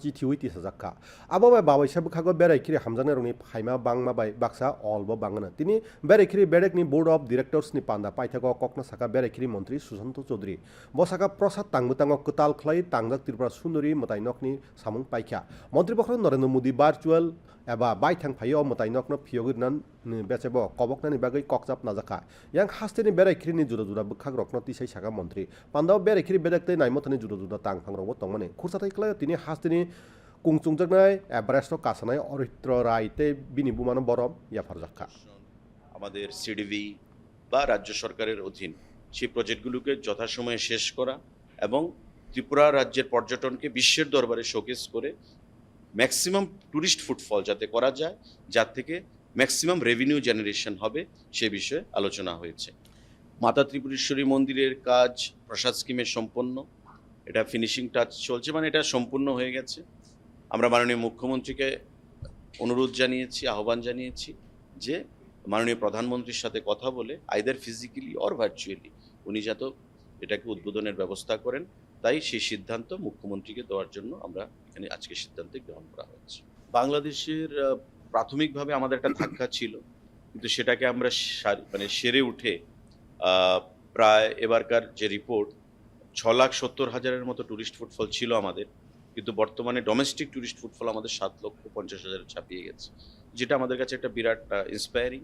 chithi uiti sajakka abo bai babai sabu khago berai khri hamjane roni phaima bangma bai baksa olbo bangana tini berai khri bedek ni board of directors ni panda paithago kokna saka berai khri mantri susanto chaudhary bosaka prasad tangbutango kutal khlai tangjak tripura sundori matainokni samung paikha মন্ত্রী বখর Narendra Modi virtual এবা বাইথাং ফাইও মতাইনকনো ফিয়গিরনান বেচেব কবকনানি বাগৈ ককজাপ নাজাখা। Young হাস্তেনি বেরাইখিরিনি জুদা জুদা বখাক রকনো তিসাই সাকা মন্ত্রী পান্দাও বেরাইখিরি বেদাকতে নাইমতনি জুদা জুদা তাংফাং রব তংমানে খুরসাতাই ক্লায় তিনি হাস্তেনি কুংচুংজাকনাই Everest কাসানাই Aritra রাইতে বিনি বুমানো বরম ইয়াফারজাখা আমাদের সিডিভি বা রাজ্য সরকারের অধীন সেই প্রজেক্টগুলোকে যথাসময়ে শেষ করা এবং ত্রিপুরা রাজ্যের পর্যটনকে বিশ্বের দরবারে শোকেস করে ম্যাক্সিমাম ট্যুরিস্ট ফুটফল যাতে করা যায়, যার থেকে ম্যাক্সিমাম রেভিনিউ জেনারেশন হবে, সে বিষয়ে আলোচনা হয়েছে। মাতা ত্রিপুরেশ্বরী মন্দিরের কাজ প্রসাদ স্কিমের সম্পন্ন, এটা ফিনিশিং টাচ চলছে মানে এটা সম্পূর্ণ হয়ে গেছে। আমরা মাননীয় মুখ্যমন্ত্রীকে অনুরোধ জানিয়েছি, আহ্বান জানিয়েছি যে মাননীয় প্রধানমন্ত্রীর সাথে কথা বলে আইদার ফিজিক্যালি অর ভার্চুয়ালি উনি যাতে এটাকে উদ্বোধনের ব্যবস্থা করেন। তাই সেই সিদ্ধান্ত মুখ্যমন্ত্রীকে দেওয়ার জন্য আমরা এখানে আজকে সিদ্ধান্ত গ্রহণ করা হয়েছে। বাংলাদেশের প্রাথমিকভাবে আমাদের একটা ধাক্কা ছিল। কিন্তু সেটাকে আমরা মানে সেরে উঠে প্রায় এবারকার যে রিপোর্ট ছ লাখ সত্তর হাজারের মতো টুরিস্ট ফুটফল ছিল আমাদের। কিন্তু বর্তমানে ডোমেস্টিক টুরিস্ট ফুটফল আমাদের সাত লক্ষ পঞ্চাশ হাজার ছাপিয়ে গেছে। যেটা আমাদের কাছে একটা বিরাট ইন্সপায়ারিং